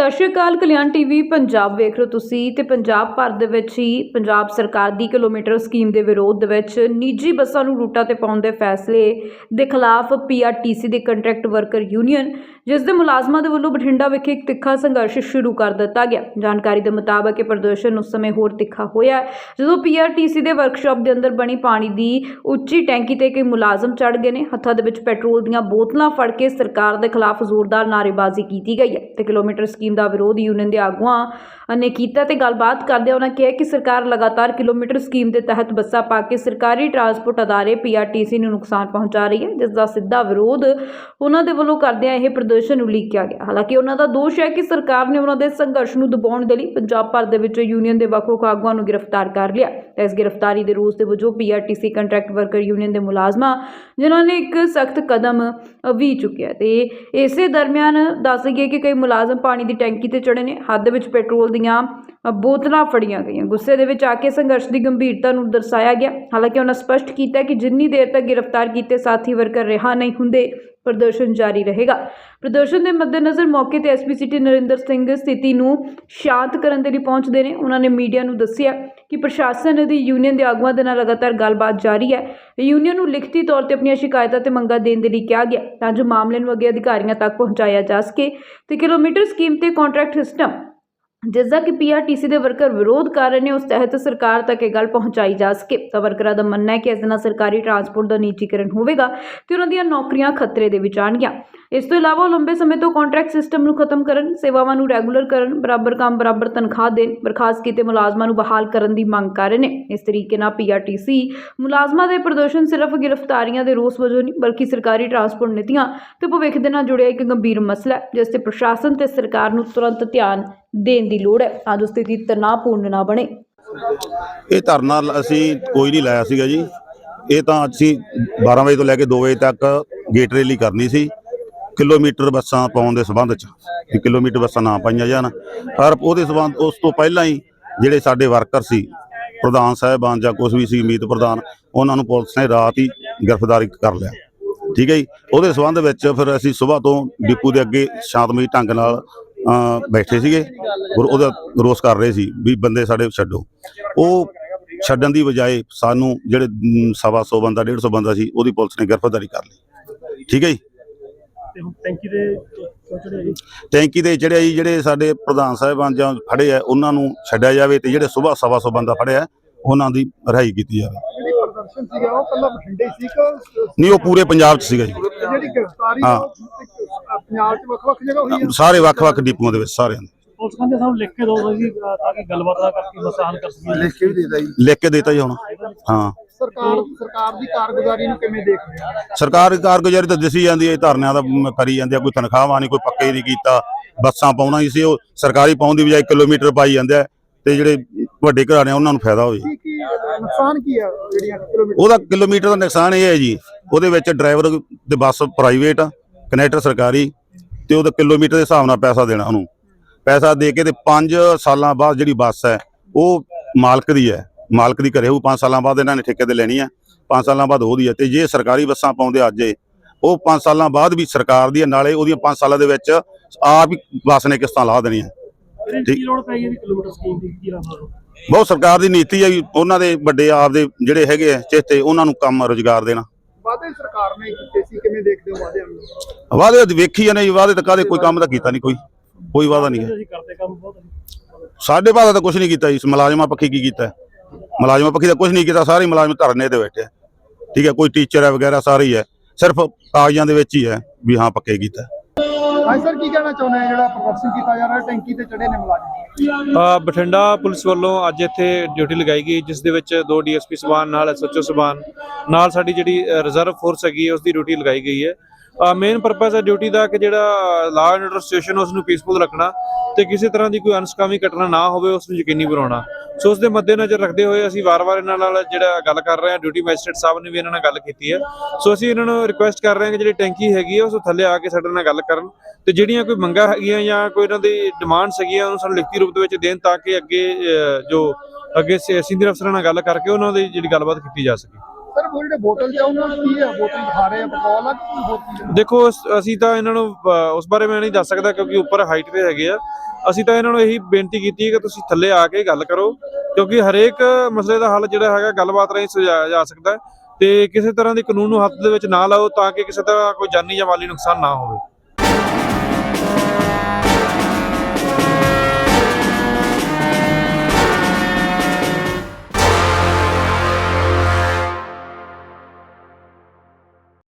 ਸਤਿ ਸ਼੍ਰੀ ਅਕਾਲ, ਕਲਿਆਣ ਟੀਵੀ, ਪੰਜਾਬ ਵੇਖ ਰਹੇ ਹੋ ਤੁਸੀਂ ਤੇ ਪੰਜਾਬ ਭਰ ਦੇ ਵਿੱਚ ਹੀ ਪੰਜਾਬ ਸਰਕਾਰ ਦੀ ਕਿਲੋਮੀਟਰ ਸਕੀਮ ਦੇ ਵਿਰੋਧ ਦੇ ਵਿੱਚ ਨਿੱਜੀ ਬੱਸਾਂ ਨੂੰ ਰੂਟਾਂ ਤੇ ਪਾਉਣ ਦੇ ਫੈਸਲੇ ਦੇ ਖਿਲਾਫ ਪੀਆਰਟੀਸੀ ਦੇ ਕੰਟਰੈਕਟ ਵਰਕਰ ਯੂਨੀਅਨ, ਜਿਸ ਦੇ ਮੁਲਾਜ਼ਮਾਂ ਦੇ ਵੱਲੋਂ ਬਠਿੰਡਾ ਵਿਖੇ ਇੱਕ ਤਿੱਖਾ ਸੰਘਰਸ਼ ਸ਼ੁਰੂ ਕਰ ਦਿੱਤਾ ਗਿਆ। ਜਾਣਕਾਰੀ ਦੇ ਮੁਤਾਬਕ ਇਹ ਪ੍ਰਦਰਸ਼ਨ ਉਸ ਸਮੇਂ ਹੋਰ ਤਿੱਖਾ ਹੋਇਆ, ਜਦੋਂ ਪੀਆਰਟੀਸੀ ਦੇ ਵਰਕਸ਼ਾਪ ਦੇ ਅੰਦਰ ਬਣੀ ਪਾਣੀ ਦੀ ਉੱਚੀ ਟੈਂਕੀ ਤੇ ਕਈ ਮੁਲਾਜ਼ਮ ਚੜ ਗਏ ਨੇ। ਹੱਥਾਂ ਦੇ ਵਿੱਚ ਪੈਟਰੋਲ ਦੀਆਂ ਬੋਤਲਾਂ ਫੜ ਕੇ ਸਰਕਾਰ ਦੇ ਖਿਲਾਫ ਜ਼ੋਰਦਾਰ ਨਾਅਰੇਬਾਜ਼ੀ ਕੀਤੀ ਗਈ ਹੈ ਤੇ ਕਿਲੋਮੀਟਰ ਸਕੀਮ ਦਾ ਵਿਰੋਧ ਯੂਨੀਅਨ ਦੇ ਆਗੂਆਂ ਨੇ ਕੀਤਾ ਤੇ ਗੱਲਬਾਤ ਕਰਦੇ ਉਹਨਾਂ ਕਿਹਾ ਕਿ ਸਰਕਾਰ ਲਗਾਤਾਰ ਕਿਲੋਮੀਟਰ ਸਕੀਮ ਦੇ ਤਹਿਤ ਬੱਸਾਂ ਪਾ ਕੇ ਸਰਕਾਰੀ ਟਰਾਂਸਪੋਰਟ ਅਦਾਰੇ ਪੀਆਰਟੀਸੀ ਨੂੰ ਨੁਕਸਾਨ ਪਹੁੰਚਾ ਰਹੀ ਹੈ, ਜਿਸ ਦਾ ਸਿੱਧਾ ਵਿਰੋਧ ਉਹਨਾਂ ਦੇ ਵੱਲੋਂ ਕਰਦਿਆਂ ਇਹ ਪ੍ਰਦਰਸ਼ਨ ਉਲੀਕਿਆ ਗਿਆ। ਹਾਲਾਂਕਿ ਉਹਨਾਂ ਦਾ ਦੋਸ਼ ਹੈ ਕਿ ਸਰਕਾਰ ਨੇ ਉਹਨਾਂ ਦੇ ਸੰਘਰਸ਼ ਨੂੰ ਦਬਾਉਣ ਦੇ ਲਈ ਪੰਜਾਬ ਭਰ ਦੇ ਵਿੱਚ ਯੂਨੀਅਨ ਦੇ ਵੱਖ-ਵੱਖ ਆਗੂਆਂ ਨੂੰ ਗ੍ਰਿਫਤਾਰ ਕਰ ਲਿਆ। ਤੇ ਇਸ ਗ੍ਰਿਫਤਾਰੀ ਦੇ ਰੋਸ ਦੇ ਵਜੋਂ ਪੀਆਰਟੀਸੀ ਕੰਟਰੈਕਟ ਵਰਕਰ ਯੂਨੀਅਨ ਦੇ ਮੁਲਾਜ਼ਮਾਂ, ਜਿਨ੍ਹਾਂ ਨੇ ਇੱਕ ਸਖਤ ਕਦਮ ਵੀ ਚੁੱਕਿਆ ਤੇ ਇਸੇ ਦਰਮਿਆਨ ਦੱਸ ਦਈਏ ਕਿ ਕਈ ਮੁਲਾਜ਼ਮ ਪਾਣੀ ਦੀ ਟੈਂਕੀ ਤੇ ਚੜੇ ਨੇ। ਹੱਥ ਦੇ ਵਿੱਚ ਪੈਟਰੋਲ ਦੀਆਂ ਬੋਤਲਾਂ ਫੜੀਆਂ ਗਈਆਂ। ਗੁੱਸੇ ਦੇ ਵਿੱਚ ਆ ਕੇ ਸੰਘਰਸ਼ ਦੀ ਗੰਭੀਰਤਾ ਨੂੰ ਦਰਸਾਇਆ ਗਿਆ। ਹਾਲਾਂਕਿ ਉਹਨਾਂ ਸਪਸ਼ਟ ਕੀਤਾ ਕਿ ਜਿੰਨੀ ਦੇਰ ਤੱਕ ਗ੍ਰਿਫਤਾਰ ਕੀਤੇ ਸਾਥੀ ਵਰਕਰ ਰਿਹਾ ਨਹੀਂ ਹੁੰਦੇ ਪ੍ਰਦਰਸ਼ਨ ਜਾਰੀ ਰਹੇਗਾ। ਪ੍ਰਦਰਸ਼ਨ ਦੇ ਮੱਦੇਨਜ਼ਰ ਮੌਕੇ ਤੇ ਐਸਪੀ ਸਿਟੀ ਨਰਿੰਦਰ ਸਿੰਘ ਸਥਿਤੀ ਨੂੰ ਸ਼ਾਂਤ ਕਰਨ ਦੇ ਲਈ ਪਹੁੰਚਦੇ ਨੇ। ਉਹਨਾਂ ਨੇ ਮੀਡੀਆ ਨੂੰ ਦੱਸਿਆ ਕਿ ਪ੍ਰਸ਼ਾਸਨ ਅਤੇ ਯੂਨੀਅਨ ਦੇ ਆਗੂਆਂ ਦੇ ਨਾਲ ਲਗਾਤਾਰ ਗੱਲਬਾਤ ਜਾਰੀ ਹੈ। ਯੂਨੀਅਨ ਨੂੰ ਲਿਖਤੀ ਤੌਰ ਤੇ ਆਪਣੀਆਂ ਸ਼ਿਕਾਇਤਾਂ ਤੇ ਮੰਗਾਂ ਦੇਣ ਦੇ ਲਈ ਕਿਹਾ ਗਿਆ ਤਾਂ ਜੋ ਮਾਮਲੇ ਨੂੰ ਅੱਗੇ ਅਧਿਕਾਰੀਆਂ ਤੱਕ ਪਹੁੰਚਾਇਆ ਜਾ ਸਕੇ ਤੇ ਕਿਲੋਮੀਟਰ ਸਕੀਮ ਤੇ ਕੰਟਰੈਕਟ ਸਿਸਟਮ ਜਿਸ ਦਾ ਕਿ ਪੀਆਰਟੀਸੀ ਦੇ ਵਰਕਰ ਵਿਰੋਧ ਕਰ ਰਹੇ ਨੇ, ਉਸ ਤਹਿਤ ਸਰਕਾਰ ਤੱਕ ਇਹ ਗੱਲ ਪਹੁੰਚਾਈ ਜਾ ਸਕੇ। ਤਾਂ ਵਰਕਰਾਂ ਦਾ ਮੰਨਣਾ ਹੈ ਕਿ ਇਸ ਦੇ ਨਾਲ ਸਰਕਾਰੀ ਟਰਾਂਸਪੋਰਟ ਦਾ ਨਿੱਜੀਕਰਨ ਹੋਵੇਗਾ ਤੇ ਉਹਨਾਂ ਦੀਆਂ ਨੌਕਰੀਆਂ ਖਤਰੇ ਦੇ ਵਿੱਚ ਆਉਣਗੀਆਂ। ਇਸ ਤੋਂ ਇਲਾਵਾ ਉਹ ਲੰਬੇ ਸਮੇਂ ਤੋਂ ਕੰਟਰੈਕਟ ਸਿਸਟਮ ਨੂੰ ਖਤਮ ਕਰਨ, ਸੇਵਾਵਾਂ ਨੂੰ ਰੈਗੂਲਰ ਕਰਨ, ਬਰਾਬਰ ਕੰਮ, ਬਰਾਬਰ ਤਨਖਾਹ ਦੇਣ, ਬਰਖਾਸਤ ਕੀਤੇ ਮੁਲਾਜ਼ਮਾਂ ਨੂੰ ਬਹਾਲ ਕਰਨ ਦੀ ਮੰਗ ਕਰ ਰਹੇ ਨੇ। ਇਸ ਤਰੀਕੇ ਨਾਲ ਪੀਆਰਟੀਸੀ ਮੁਲਾਜ਼ਮਾਂ ਦੇ ਪ੍ਰਦਰਸ਼ਨ ਸਿਰਫ ਗ੍ਰਿਫਤਾਰੀਆਂ ਦੇ ਰੋਸ ਵਜੋਂ ਨਹੀਂ, ਬਲਕਿ ਸਰਕਾਰੀ ਟਰਾਂਸਪੋਰਟ ਨੀਤੀਆਂ ਤੇ ਭਵਿੱਖ ਦੇ ਨਾਲ ਜੁੜਿਆ ਇੱਕ ਗੰਭੀਰ ਮਸਲਾ ਹੈ, ਜਿਸ ਤੇ ਪ੍ਰਸ਼ਾਸਨ ਤੇ ਸਰਕਾਰ ਨੂੰ ਤੁਰੰਤ ਧਿਆਨ ਦੇਣ ਦੀ ਲੋੜ ਹੈ। ਤਾਂ ਜੋ ਸਥਿਤੀ ਤਣਾਅਪੂਰਨ ਨਾ ਬਣੇ। ਇਹ ਧਰਨਾ ਅਸੀਂ ਕੋਈ ਨਹੀਂ ਲਾਇਆ ਸੀਗਾ ਜੀ। ਇਹ ਤਾਂ ਅਸੀਂ 12 ਵਜੇ ਤੋਂ ਲੈ ਕੇ 2 ਵਜੇ ਤੱਕ ਗੇਟ ਰੈਲੀ ਕਰਨੀ ਸੀ। ਕਿਲੋਮੀਟਰ ਬੱਸਾਂ ਪਾਉਣ ਦੇ ਸਬੰਧ ਚ ਕਿ ਕਿਲੋਮੀਟਰ ਬੱਸਾਂ ਨਾ ਪਾਈਆਂ ਜਾਣ। ਪਰ ਉਹਦੇ ਸਬੰਧ ਉਸ ਤੋਂ ਪਹਿਲਾਂ ਹੀ ਜਿਹੜੇ ਸਾਡੇ ਵਰਕਰ ਸੀ, ਪ੍ਰਧਾਨ ਸਾਹਿਬਾਨ ਜਾਂ ਕੁਝ ਵੀ ਸੀ, ਮੀਤ ਪ੍ਰਧਾਨ, ਉਹਨਾਂ ਨੂੰ ਪੁਲਿਸ ਨੇ ਰਾਤ ਹੀ ਗ੍ਰਿਫਤਾਰੀ ਕਰ ਲਿਆ। ਠੀਕ ਹੈ ਜੀ? ਉਹਦੇ ਸਬੰਧ ਵਿੱਚ ਫਿਰ ਅਸੀਂ ਸਵੇਰ ਤੋਂ ਡਿਪੂ ਦੇ ਅੱਗੇ ਸ਼ਾਂਤਮਈ ਢੰਗ ਨਾਲ ਬੈਠੇ ਸੀਗੇ। ਔਰ ਉਹਦਾ ਰੋਸ ਕਰ ਰਹੇ ਸੀ ਵੀ ਬੰਦੇ ਸਾਡੇ ਛੱਡੋ। ਉਹ ਛੱਡਣ ਦੀ ਬਜਾਏ ਸਾਨੂੰ ਜਿਹੜੇ ਸਵਾ ਸੌ ਬੰਦਾ 150 ਬੰਦਾ ਸੀ ਉਹਦੀ ਪੁਲਿਸ ਨੇ ਗ੍ਰਿਫਤਾਰੀ ਕਰ ਲਈ। ਠੀਕ ਹੈ ਜੀ? ਟੈਂਕੀ ਦੇ ਟੈਂਕੀ ਦੇ ਜਿਹੜੇ ਜੀ ਜਿਹੜੇ ਸਾਡੇ ਪ੍ਰਧਾਨ ਸਾਹਿਬਾਨ ਜਾਂ ਫੜੇ ਆ ਉਹਨਾਂ ਨੂੰ ਛੱਡਿਆ ਜਾਵੇ ਤੇ ਜਿਹੜੇ ਸਵੇਰ ਸਵਾ ਸੌ ਬੰਦਾ ਫੜਿਆ ਉਹਨਾਂ ਦੀ ਰਿਹਾਈ ਕੀਤੀ ਜਾਵੇ। ਜਿਹੜੀ ਪ੍ਰਦਰਸ਼ਨ ਸੀਗਾ ਉਹ ਕੱਲਾ ਬਠਿੰਡੇ ਹੀ ਸੀ ਕਿ ਨਹੀਂ ਉਹ ਪੂਰੇ ਪੰਜਾਬ 'ਚ ਸੀਗਾ ਜੀ। ਜਿਹੜੀ ਗ੍ਰਿਫਤਾਰੀ ਪੰਜਾਬ 'ਚ ਵੱਖ-ਵੱਖ ਜਗ੍ਹਾ ਹੋਈ ਆ? ਸਾਰੇ ਵੱਖ-ਵੱਖ ਡਿਪੂਆਂ ਦੇ ਵਿੱਚ ਸਾਰਿਆਂ ਦੇ। ਪੁਲਿਸ ਕਹਿੰਦੇ ਸਾਨੂੰ ਲਿਖ ਕੇ ਦਿਓ ਜੀ ਤਾਂ ਕਿ ਗੱਲਬਾਤ ਨਾ ਕਰਕੇ ਮਸਲਾ ਹੱਲ ਕਰ ਸਕੀਏ। ਲਿਖ ਕੇ ਵੀ ਦੇਦਾ ਜੀ। ਲਿਖ ਕੇ ਦਿੱਤਾ ਜੀ ਹੁਣ ਹਾਂ। ਸਰਕਾਰ ਸਰਕਾਰ ਦੀ ਕਾਰਗੁਜ਼ਾਰੀ ਨੂੰ ਕਿਵੇਂ ਦੇਖਦੇ ਆ ਸਰਕਾਰ ਦੀ ਕਾਰਗੁਜ਼ਾਰੀ ਤਾਂ ਦਿਸੀ ਜਾਂਦੀ ਹੈ ਇਹ ਧਰਨਿਆਂ ਦਾ ਕਰੀ ਜਾਂਦੇ ਆ ਕੋਈ ਤਨਖਾਹਾਂ ਨਹੀਂ ਕੋਈ ਪੱਕੇ ਨਹੀਂ ਕੀਤਾ। ਬੱਸਾਂ ਪਾਉਣਾ ਹੀ ਸੀ ਉਹ ਸਰਕਾਰੀ ਪਾਉਣ ਦੀ ਬਜਾਏ ਕਿਲੋਮੀਟਰ ਪਾਈ ਜਾਂਦੇ ਆ ਤੇ ਜਿਹੜੇ ਵੱਡੇ ਘਰਾਣੇ ਉਹਨਾਂ ਨੂੰ ਫਾਇਦਾ ਹੋਵੇ ਨੁਕਸਾਨ ਕੀ ਆ ਜਿਹੜੀਆਂ ਕਿਲੋਮੀਟਰ? ਉਹਦਾ ਕਿਲੋਮੀਟਰ ਦਾ ਨੁਕਸਾਨ ਇਹ ਹੈ ਜੀ ਉਹਦੇ ਵਿੱਚ ਡਰਾਈਵਰ ਤੇ ਬੱਸ ਪ੍ਰਾਈਵੇਟ ਆ ਕਨੈਕਟਰ ਸਰਕਾਰੀ ਤੇ ਉਹਦਾ ਕਿਲੋਮੀਟਰ ਦੇ ਹਿਸਾਬ ਨਾਲ ਪੈਸਾ ਦੇਣਾ ਉਹਨੂੰ। ਪੈਸਾ ਦੇ ਕੇ ਤੇ 5 ਸਾਲਾਂ ਬਾਅਦ ਜਿਹੜੀ ਬੱਸ ਹੈ ਉਹ ਮਾਲਕ ਦੀ ਹੈ। ਮਾਲਕ ਦੀ ਘਰੇ ਉਹ 5 ਸਾਲਾਂ ਬਾਅਦ ਇਹਨਾਂ ਨੇ ਠੇਕੇ ਤੇ ਲੈਣੀ ਹੈ। 5 ਸਾਲਾਂ ਬਾਅਦ ਉਹਦੀ ਹੈ ਤੇ ਜੇ ਸਰਕਾਰੀ ਬੱਸਾਂ ਪਾਉਂਦੇ ਅੱਜ ਉਹ 5 ਸਾਲਾਂ ਬਾਅਦ ਵੀ ਸਰਕਾਰ ਦੀ ਹੈ ਨਾਲੇ ਉਹਦੀਆਂ 5 ਸਾਲਾਂ ਦੇ ਵਿੱਚ ਆਪ ਹੀ ਬੱਸ ਨੇ ਕਿਸ਼ਤਾਂ ਲਾ ਦੇਣੀਆਂ। ਕੀ ਲੋੜ ਪਈ ਇਹਦੀ ਕਿਲੋਮੀਟਰ ਸਕੀਮ ਦੀ ਕੀ ਬਹੁਤ ਸਰਕਾਰ ਦੀ ਨੀਤੀ ਹੈ ਵੀ ਉਹਨਾਂ ਦੇ ਵੱਡੇ ਆਪਦੇ ਜਿਹੜੇ ਹੈਗੇ ਆ ਚੇਤੇ ਉਹਨਾਂ ਨੂੰ ਕੰਮ ਰੋਜ਼ਗਾਰ ਦੇਣਾ। ਵਾਅਦੇ ਸਰਕਾਰ ਨੇ ਕੀਤੇ ਸੀ? ਕਿਵੇਂ ਦੇਖਦੇ ਹੋ ਵਾਅਦਿਆਂ ਨੂੰ? ਵਾਅਦੇ ਤਾਂ ਵੇਖੀ ਜਾਂਦੇ ਜੀ, ਵਾਅਦੇ ਤਾਂ ਕਾਦੇ ਕੋਈ ਕੰਮ ਤਾਂ ਕੀਤਾ ਨਹੀਂ ਕੋਈ। ਕੋਈ ਵਾਅਦਾ ਨਹੀਂ ਹੈ। ਸਾਡੇ ਭਾਦਾ ਤਾਂ ਕੁਝ ਨਹੀਂ ਕੀਤਾ ਜੀ ਮੁਲਾਜ਼ਮਾਂ ਪੱਖੀ ਕੀ ਕੀਤਾ ਮੁਲਾਜ਼ਮਾਂ ਪੱਖੀ ਤਾਂ ਕੁਝ ਨਹੀਂ ਕੀਤਾ, ਸਾਰੇ ਮੁਲਾਜ਼ਮ ਧਰਨੇ ਤੇ ਬੈਠੇ ਠੀਕ ਹੈ, ਕੋਈ ਟੀਚਰ ਹੈ ਵਗੈਰਾ ਸਾਰੇ ਹੀ ਹੈ। ਸਿਰਫ ਕਾਗਜ਼ਾਂ ਦੇ ਵਿੱਚ ਹੀ ਹੈ ਵੀ ਹਾਂ, ਪੱਕੇ ਕੀਤਾ ਹਾਂ ਸਰ ਕੀ ਕਹਿਣਾ ਚਾਹੁੰਦੇ ਆ ਜਿਹੜਾ ਪ੍ਰਦਰਸ਼ਨ ਕੀਤਾ ਜਾ ਰਿਹਾ ਟੈਂਕੀ ਤੇ ਚੜੇ ਨੇ ਮੁਲਾਜ਼ਮ। ਅ, ਬਠਿੰਡਾ ਪੁਲਿਸ ਵੱਲੋਂ ਅੱਜ ਇੱਥੇ ਡਿਊਟੀ ਲਗਾਈ ਗਈ ਜਿਸ ਦੇ ਵਿੱਚ ਦੋ ਡੀਐਸਪੀ ਸਬਾਨ ਨਾਲ ਐਸਐਚਓ ਸਬਾਨ ਨਾਲ ਸਾਡੀ ਜਿਹੜੀ ਰਿਜ਼ਰਵ ਫੋਰਸ ਹੈਗੀ ਹੈ ਉਸ ਦੀ ਡਿਊਟੀ ਲਗਾਈ ਗਈ ਹੈ। ਮੇਨ ਪਰਪਸ ਹੈ ਡਿਊਟੀ ਦਾ ਕਿ ਜਿਹੜਾ ਲਾਅ ਐਂਡ ਆਰਡਰ ਸਿਚੁਏਸ਼ਨ ਉਸ ਨੂੰ ਪੀਸਫੁਲ ਰੱਖਣਾ ਤੇ ਕਿਸੇ ਤਰ੍ਹਾਂ ਦੀ ਕੋਈ ਅਨਸਕਾਮੀ ਘਟਨਾ ਨਾ ਹੋਵੇ ਉਸ ਨੂੰ ਯਕੀਨੀ ਬਣਾਉਣਾ। ਸੋ ਉਸ ਦੇ ਮੱਦੇਨਜ਼ਰ ਰੱਖਦੇ ਹੋਏ ਅਸੀਂ ਵਾਰ-ਵਾਰ ਇਹਨਾਂ ਨਾਲ ਜਿਹੜਾ ਗੱਲ ਕਰ ਰਹੇ ਹਾਂ ਡਿਊਟੀ ਮੈਜਿਸਟ੍ਰੇਟ ਸਾਹਿਬ ਨੇ ਵੀ ਇਹਨਾਂ ਨਾਲ ਗੱਲ ਕੀਤੀ ਹੈ। ਸੋ ਅਸੀਂ ਇਹਨਾਂ ਨੂੰ ਰਿਕੁਐਸਟ ਕਰ ਰਹੇ ਹਾਂ ਕਿ ਜਿਹੜੀ ਟੈਂਕੀ ਹੈਗੀ ਹੈ ਉਸ ਥੱਲੇ ਆ ਕੇ ਸਾਡੇ ਨਾਲ ਗੱਲ ਕਰਨ ਤੇ ਜਿਹੜੀਆਂ ਕੋਈ ਮੰਗਾਂ ਹੈਗੀਆਂ ਜਾਂ ਕੋਈ ਇਹਨਾਂ ਦੀ ਡਿਮਾਂਡਸ ਹੈਗੀਆਂ, ਉਹਨੂੰ ਸਾਨੂੰ ਲਿਖਤੀ ਰੂਪ ਦੇ ਵਿੱਚ ਦੇਣ ਤਾਂ ਕਿ ਅੱਗੇ ਜੋ ਅੱਗੇ ਸੀਨੀਅਰ ਅਫਸਰਾਂ ਨਾਲ ਗੱਲ ਕਰਕੇ ਉਹਨਾਂ ਦੀ ਜਿਹੜੀ ਗੱਲਬਾਤ ਕੀਤੀ ਜਾ ਸਕੇ। ਸਰ ਉਹ ਜਿਹੜੇ ਬੋਤਲ ਚ ਉਹਨਾਂ ਨੂੰ ਕੀ ਆ? ਬੋਤਲ ਦਿਖਾ ਰਹੇ ਆ ਪੈਟਰੋਲ ਆ ਕੀ ਆ? ਦੇਖੋ ਅਸ- ਅਸੀਂ ਤਾਂ ਇਹਨਾਂ ਨੂੰ ਅਹ, ਉਸ ਬਾਰੇ ਮੈਂ ਨਹੀਂ ਦੱਸ ਸਕਦਾ ਕਿਉਂਕਿ ਉੱਪਰ ਹਾਈਟ ਤੇ ਹੈਗੇ ਆ। ਅਸੀਂ ਤਾਂ ਇਹਨਾਂ ਨੂੰ ਇਹੀ ਬੇਨਤੀ ਕੀਤੀ ਹੈ ਕਿ ਤੁਸੀਂ ਥੱਲੇ ਆ ਕੇ ਗੱਲ ਕਰੋ ਕਿਉਂਕਿ ਹਰੇਕ ਮਸਲੇ ਦਾ ਹੱਲ ਜਿਹੜਾ ਹੈਗਾ ਗੱਲਬਾਤ ਰਾਹੀਂ ਸੁਲਝਾਇਆ ਜਾ ਸਕਦਾ ਹੈ। ਤੇ ਕਿਸੇ ਤਰ੍ਹਾਂ ਦੀ ਕਾਨੂੰਨ ਨੂੰ ਹੱਥ ਦੇ ਵਿੱਚ ਨਾ ਲਾਓ ਤਾਂ ਕਿ ਕਿਸੇ ਤਰ੍ਹਾਂ ਕੋਈ ਜਾਨੀ ਜਾਂ ਮਾਲੀ ਨੁਕਸਾਨ ਨਾ ਹੋਵੇ।